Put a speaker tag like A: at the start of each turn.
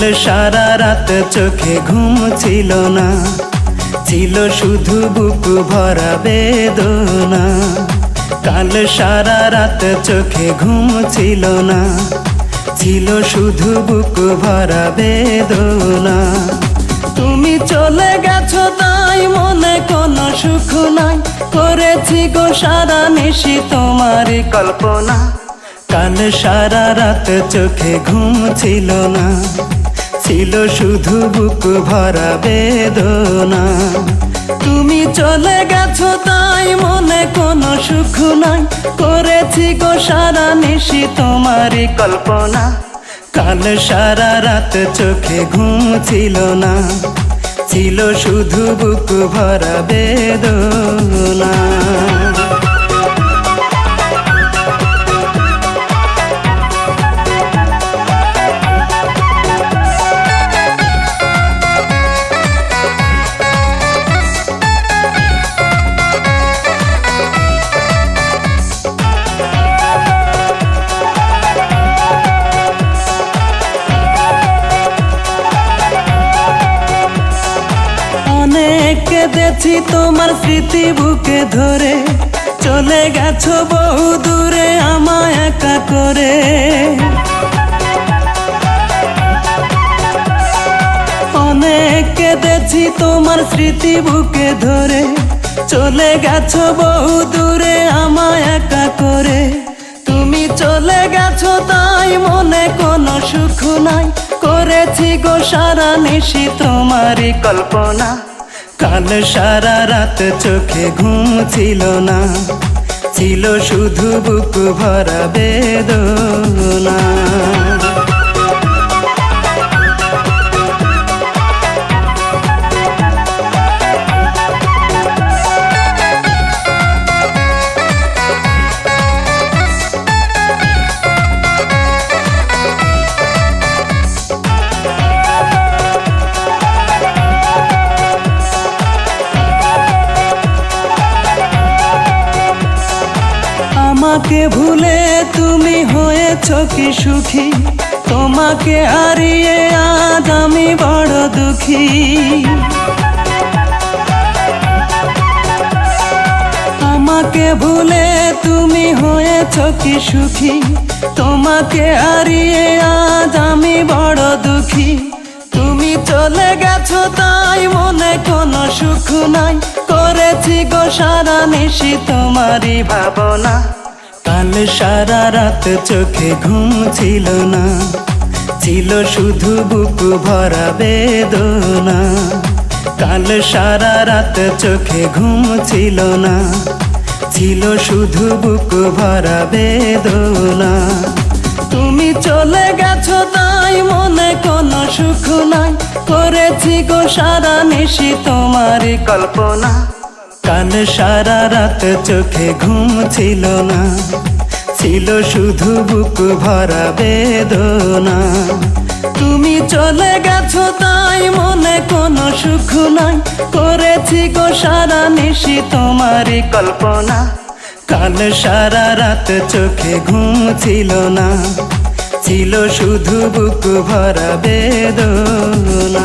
A: সারা রাত চোখে ঘুম ছিল না। ছিল শুধু বুক ভরা বেদনা। কাল সারা রাত চোখে ঘুম ছিল না। ছিল শুধু বুক ভরা বেদনা। তুমি চলে গেছো তাই মনে কোনো সুখ নাই। করেছি গো সারা নিশি তোমার কল্পনা। কাল সারা রাত চোখে ঘুম ছিল না। ছিল শুধু বুক ভরা বেদনা। তুমি চলে গেছো তাই মনে কোনো সুখ নাই। করেছি গো সারা নিশি তোমারই কল্পনা। কাল সারা রাত চোখে ঘুম ছিল না। ছিল শুধু বুক ভরা বেদনা। কেঁদেছি তোমার স্মৃতি বুকে ধরে। চলে গেছো বহু দূরে আমায় একা করে। অনেক কেঁদেছি তোমার স্মৃতি বুকে ধরে। চলে গেছো বহু দূরে আমায় একা করে। তুমি চলে গেছো তাই মনে কোনো সুখ নাই। করেছি গো সারা নিশি তোমারই কল্পনা। কাল সারা রাত চোখে ঘুম ছিল না। ছিল শুধু বুক ভরা বেদনা। আমাকে ভুলে তুমি হয়েছ কি সুখী? তোমাকে হারিয়ে আজ আমি বড় দুঃখী। আমাকে ভুলে তুমি হয়েছ কি সুখী? তোমাকে হারিয়ে আজ আমি বড় দুঃখী। তুমি চলে গেছো তাই মনে কোনো সুখ নাই। করেছি গো সারা নিশি তোমারই ভাবনা। কাল সারা রাত চোখে ঘুম ছিল না। ছিল শুধু বুক ভরা বেদনা। কাল সারা রাত চোখে ঘুম ছিল না। ছিল শুধু বুক ভরা বেদনা। তুমি চলে গেছো তাই মনে কোনো সুখ নাই। করেছি গো সারা নিশি তোমারই কল্পনা। কাল সারা রাত চোখে ঘুম ছিল না। ছিল শুধু বুক ভরা বেদনা। তুমি চলে গেছো তাই মনে কোনো সুখ নাই। করেছি গো সারা নিশি তোমারই কল্পনা। কাল সারা রাত চোখে ঘুম ছিল না। ছিল শুধু বুক ভরা বেদনা।